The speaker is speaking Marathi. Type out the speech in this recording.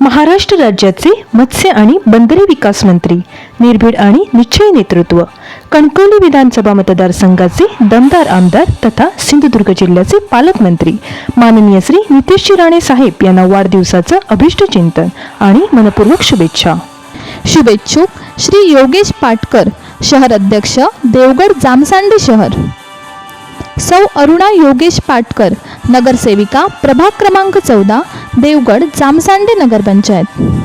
महाराष्ट्र राज्याचे मत्स्य आणि बंदरे विकास मंत्री निर्भीड आणि निश्चय नेतृत्व कणकवली विधानसभा मतदारसंघाचे दमदार आमदार तथा सिंधुदुर्ग जिल्ह्याचे पालकमंत्री माननीय श्री नितेशजी राणे साहेब यांना वाढदिवसाचं अभिष्ट चिंतन आणि मनपूर्वक शुभेच्छा. शुभेच्छुक श्री योगेश पाटकर शहर अध्यक्ष देवगड जामसांडे शहर. सौ अरुणा योगेश पाटकर नगरसेविका प्रभाग क्रमांक चौदा देवगड जामसांडे नगरपंचायत.